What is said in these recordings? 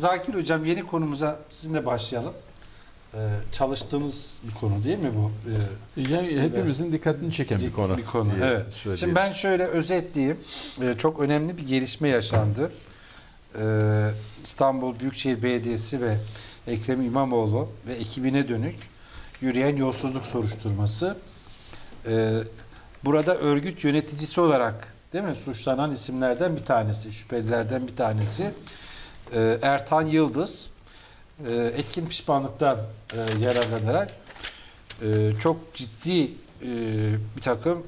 Zakir Hocam yeni konumuza sizinle başlayalım. Ee, çalıştığımız bir konu değil mi bu? Ee, Yani hepimizin dikkatini çeken bir konu. Bir konu. Evet. söyleyeyim. Şimdi ben şöyle özetleyeyim. Ee, çok önemli bir gelişme yaşandı. Ee, İstanbul Büyükşehir Belediyesi ve Ekrem İmamoğlu ve ekibine dönük yürüyen yolsuzluk soruşturması. Ee, burada örgüt yöneticisi olarak değil mi suçlanan isimlerden bir tanesi, şüphelilerden bir tanesi ee, Ertan Yıldız e, etkin pişmanlıktan e, yararlanarak e, çok ciddi bir takım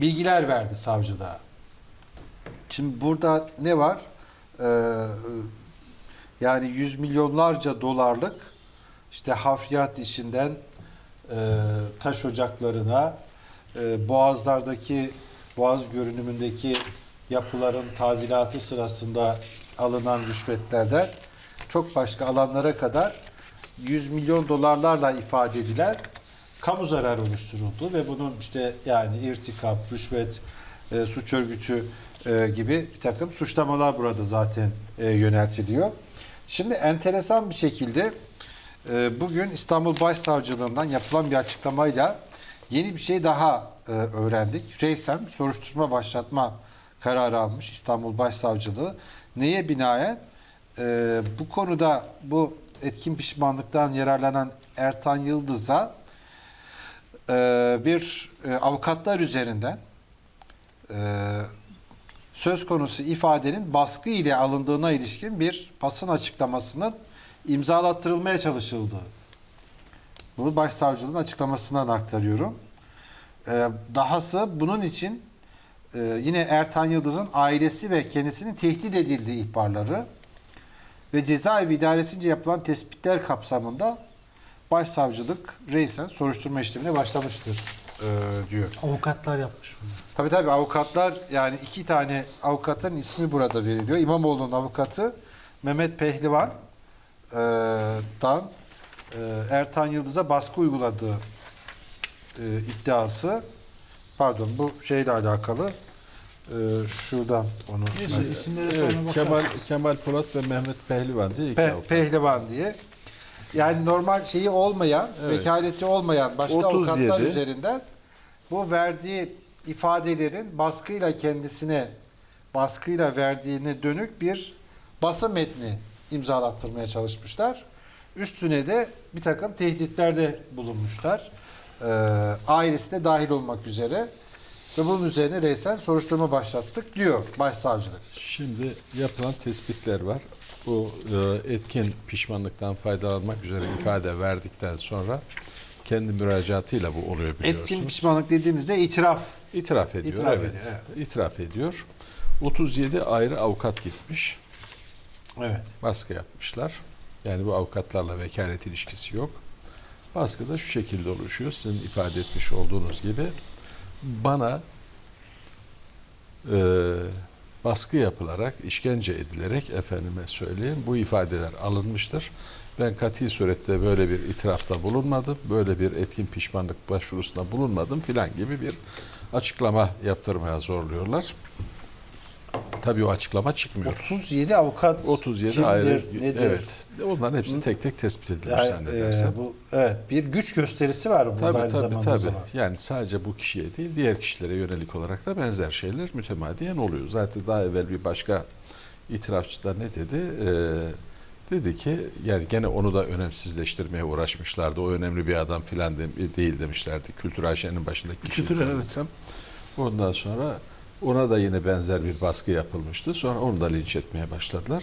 bilgiler verdi savcılığa. Şimdi burada ne var? Ee, yani yüz milyonlarca dolarlık işte hafriyat işinden taş ocaklarına, e, boğazlardaki boğaz görünümündeki yapıların tadilatı sırasında alınan rüşvetlerden çok başka alanlara kadar 100 milyon dolarlarla ifade edilen kamu zararı oluşturuldu ve bunun işte yani irtikap, rüşvet, e, suç örgütü e, gibi bir takım suçlamalar burada zaten e, yöneltiliyor. Şimdi enteresan bir şekilde e, bugün İstanbul Başsavcılığından yapılan bir açıklamayla yeni bir şey daha e, öğrendik. Reysen soruşturma başlatma kararı almış İstanbul Başsavcılığı. Neye binaen? E, bu konuda bu etkin pişmanlıktan yararlanan Ertan Yıldız'a e, bir e, avukatlar üzerinden e, söz konusu ifadenin baskı ile alındığına ilişkin bir basın açıklamasının imzalattırılmaya çalışıldığı. Bunu başsavcılığın açıklamasından aktarıyorum. E, dahası bunun için e, yine Ertan Yıldız'ın ailesi ve kendisinin tehdit edildiği ihbarları ve cezaevi idaresince yapılan tespitler kapsamında başsavcılık reisen soruşturma işlemine başlamıştır e, diyor. Avukatlar yapmış bunu. Tabii tabii avukatlar yani iki tane avukatın ismi burada veriliyor. İmamoğlu'nun avukatı Mehmet Pehlivan e, dan e, Ertan Yıldız'a baskı uyguladığı e, iddiası pardon bu şeyle alakalı e, şuradan onu Neyse isimlere sonra Evet, bakarız. Kemal, Kemal Polat ve Mehmet Pehlivan diye Pe-. Pehlivan diye. Yani normal şeyi olmayan, Evet. vekaleti olmayan başka 37. avukatlar üzerinden bu verdiği ifadelerin baskıyla kendisine baskıyla verdiğine dönük bir basın metni imzalattırmaya çalışmışlar. Üstüne de bir takım tehditlerde bulunmuşlar. Ee, ailesi de dahil olmak üzere. Ve bunun üzerine reysen soruşturma başlattık diyor başsavcılık. Şimdi yapılan tespitler var. Bu e, etkin pişmanlıktan faydalanmak üzere ifade verdikten sonra kendi müracaatıyla bu oluyor biliyorsunuz. Etkin pişmanlık dediğimizde itiraf İtiraf ediyor. İtiraf evet. ediyor, İtiraf ediyor. 37 ayrı avukat gitmiş. Evet. Baskı yapmışlar. Yani bu avukatlarla vekalet ilişkisi yok. Baskı da şu şekilde oluşuyor. Sizin ifade etmiş olduğunuz gibi bana e, baskı yapılarak, işkence edilerek efendime söyleyeyim bu ifadeler alınmıştır. Ben kati surette böyle bir itirafta bulunmadım, böyle bir etkin pişmanlık başvurusunda bulunmadım filan gibi bir açıklama yaptırmaya zorluyorlar. Tabii o açıklama çıkmıyor. 37 avukat 37 kimdir, ayrı nedir? evet. Onların hepsi tek tek tespit edilmiş Yani, zannedersem. e, bu evet bir güç gösterisi var burada Tabii aynı tabii tabii. zaman. Yani sadece bu kişiye değil diğer kişilere yönelik olarak da benzer şeyler mütemadiyen oluyor. Zaten daha evvel bir başka itirafçı da ne dedi? Ee, dedi ki yani gene onu da önemsizleştirmeye uğraşmışlardı. O önemli bir adam filan de- değil demişlerdi. Kültür Ayşe'nin başındaki kişi. Kültür, evet. Ondan sonra ona da yine benzer bir baskı yapılmıştı. Sonra onu da linç etmeye başladılar.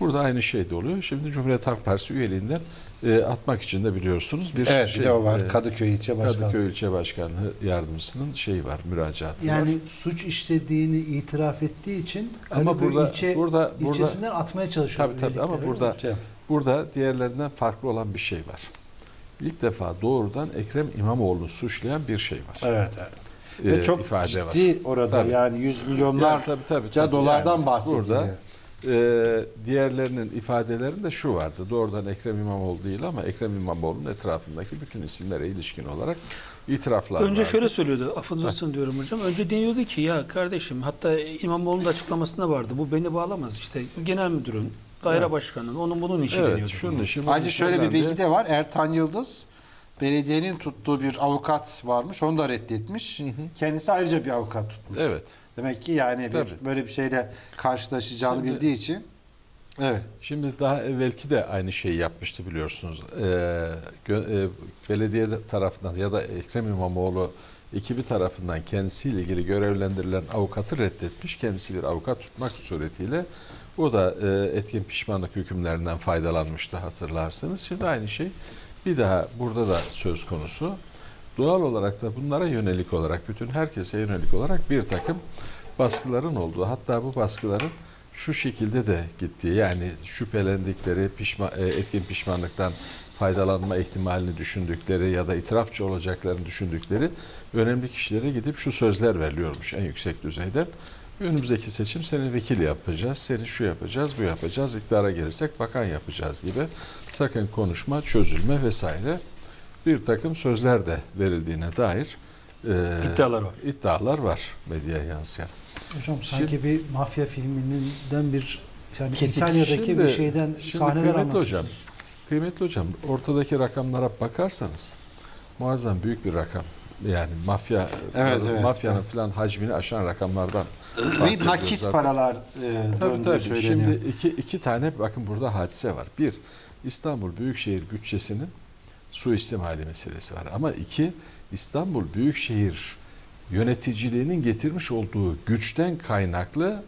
Burada aynı şey de oluyor. Şimdi Cumhuriyet Halk Partisi üyeliğinden e, atmak için de biliyorsunuz bir Evet şey. bir de o var. e, Kadıköy ilçe başkanı. Kadıköy İlçe Başkanlığı Yardımcısının şeyi var, müracaatı var. Yani suç işlediğini itiraf ettiği için Ama Kadıköy burada- ilçe, burada- burada- ilçesinden atmaya çalışıyor. Tabii tabii ama burada Şey, burada diğerlerinden farklı olan bir şey var. İlk defa doğrudan Ekrem İmamoğlu'nu suçlayan bir şey var. Evet. evet. Ee, Ve çok ifade ciddi orada Tabii. yani yüz Yani milyonlarca tabii, tabii, tabii. dolardan Yani bahsediliyor. Burada e, diğerlerinin ifadelerinde şu vardı. Doğrudan Ekrem İmamoğlu değil ama Ekrem İmamoğlu'nun etrafındaki bütün isimlere ilişkin olarak itiraflar Önce vardı. şöyle söylüyordu, affınızı diyorum hocam. Önce deniyordu ki ya kardeşim hatta İmamoğlu'nun da açıklamasında vardı. Bu beni bağlamaz işte. Genel müdürün daire başkanı. Onun bunun işi Evet, deniyordu. şunun işi. bunun Ayrıca şöyle bir bilgi de var. Ertan Yıldız belediyenin tuttuğu bir avukat varmış. Onu da reddetmiş. Kendisi ayrıca bir avukat tutmuş. Evet. Demek ki yani bir, böyle bir şeyle karşılaşacağını Şimdi- bildiği için. Evet. Şimdi daha evvelki de aynı şeyi yapmıştı biliyorsunuz. Ee, e, belediye tarafından ya da Ekrem İmamoğlu ekibi tarafından kendisiyle ilgili görevlendirilen avukatı reddetmiş. Kendisi bir avukat tutmak suretiyle o da e, etkin pişmanlık hükümlerinden faydalanmıştı hatırlarsınız. Şimdi aynı şey bir daha burada da söz konusu. Doğal olarak da bunlara yönelik olarak bütün herkese yönelik olarak bir takım baskıların olduğu hatta bu baskıların şu şekilde de gittiği yani şüphelendikleri pişma, e, etkin pişmanlıktan faydalanma ihtimalini düşündükleri ya da itirafçı olacaklarını düşündükleri önemli kişilere gidip şu sözler veriliyormuş en yüksek düzeyden. Önümüzdeki seçim seni vekil yapacağız, seni şu yapacağız, bu yapacağız, iktidara gelirsek bakan yapacağız gibi sakın konuşma, çözülme vesaire bir takım sözler de verildiğine dair e, İddialar var. iddialar var medyaya yansıyan. Hocam sanki bir mafya filminden bir yani Kesit. İtalya'daki Şimdi- bir şeyden şimdi sahneler kıymetli hocam, Kıymetli hocam, ortadaki rakamlara bakarsanız muazzam büyük bir rakam. Yani mafya, Evet, evet, mafyanın evet. falan hacmini aşan rakamlardan bahsediyoruz nakit zaten. paralar e, Tabii tabii. söyleniyor. Şimdi iki, iki tane bakın burada hadise var. Bir, İstanbul Büyükşehir bütçesinin suistimali meselesi var. Ama iki, İstanbul Büyükşehir yöneticiliğinin getirmiş olduğu güçten kaynaklı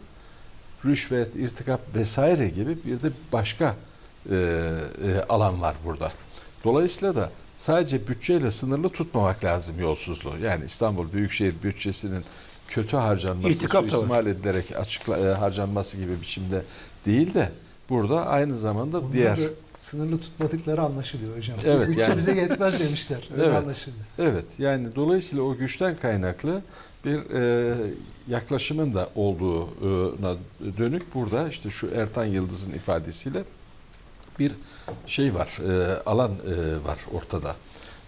rüşvet, irtikap vesaire gibi bir de başka e, e, alan var burada. Dolayısıyla da sadece bütçeyle sınırlı tutmamak lazım yolsuzluğu. Yani İstanbul Büyükşehir bütçesinin kötü harcanması, var. suistimal edilerek açıkla, e, harcanması gibi biçimde değil de burada aynı zamanda Onlar diğer sınırlı tutmadıkları anlaşılıyor hocam. Evet, Bütçe yani- bize yetmez demişler. Öyle Evet. anlaşılıyor. Evet yani dolayısıyla o güçten kaynaklı bir e, yaklaşımın da olduğuna dönük burada işte şu Ertan Yıldız'ın ifadesiyle bir şey var, e, alan e, var ortada.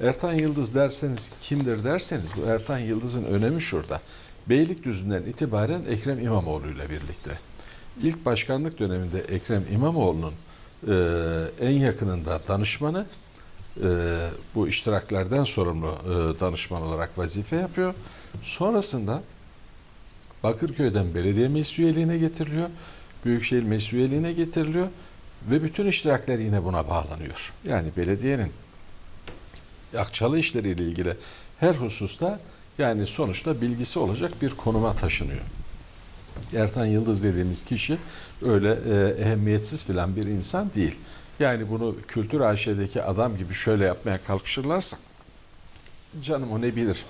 Ertan Yıldız derseniz kimdir derseniz bu Ertan Yıldız'ın önemi şurada. Beylikdüzü'nden itibaren Ekrem İmamoğlu ile birlikte. İlk başkanlık döneminde Ekrem İmamoğlu'nun e, en yakınında danışmanı, e, bu iştiraklerden sorumlu e, danışman olarak vazife yapıyor. Sonrasında Bakırköy'den belediye meclis üyeliğine getiriliyor. Büyükşehir meclis üyeliğine getiriliyor. Ve bütün iştirakler yine buna bağlanıyor. Yani belediyenin akçalı işleriyle ilgili her hususta yani sonuçta bilgisi olacak bir konuma taşınıyor. Ertan Yıldız dediğimiz kişi öyle e, ehemmiyetsiz filan bir insan değil. Yani bunu kültür AŞ'deki adam gibi şöyle yapmaya kalkışırlarsa canım o ne bilir.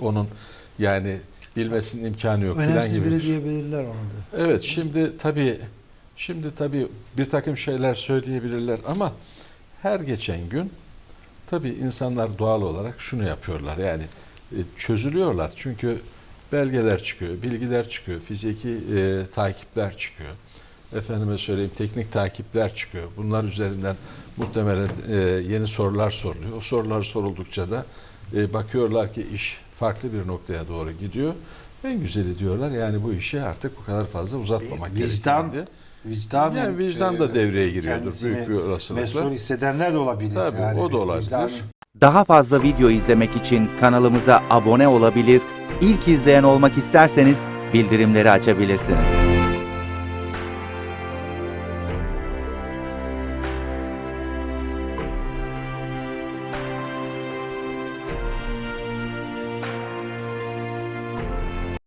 Onun yani bilmesinin imkanı yok filan Önemsiz gibi. biri bir- diyebilirler onu da. Evet şimdi tabii şimdi tabii bir takım şeyler söyleyebilirler ama her geçen gün tabii insanlar doğal olarak şunu yapıyorlar yani e, çözülüyorlar çünkü belgeler çıkıyor, bilgiler çıkıyor, fiziki e, takipler çıkıyor. Efendime söyleyeyim teknik takipler çıkıyor. Bunlar üzerinden muhtemelen e, yeni sorular soruluyor. O sorular soruldukça da e, bakıyorlar ki iş farklı bir noktaya doğru gidiyor. En güzeli diyorlar yani bu işi artık bu kadar fazla uzatmamak gerekiyor. Vicdan, Yani vicdan da devreye giriyordur büyük bir olasılıkla. Mesul hissedenler de olabilir. Tabii, yani. o da olabilir. Daha fazla video izlemek için kanalımıza abone olabilir, ilk izleyen olmak isterseniz bildirimleri açabilirsiniz.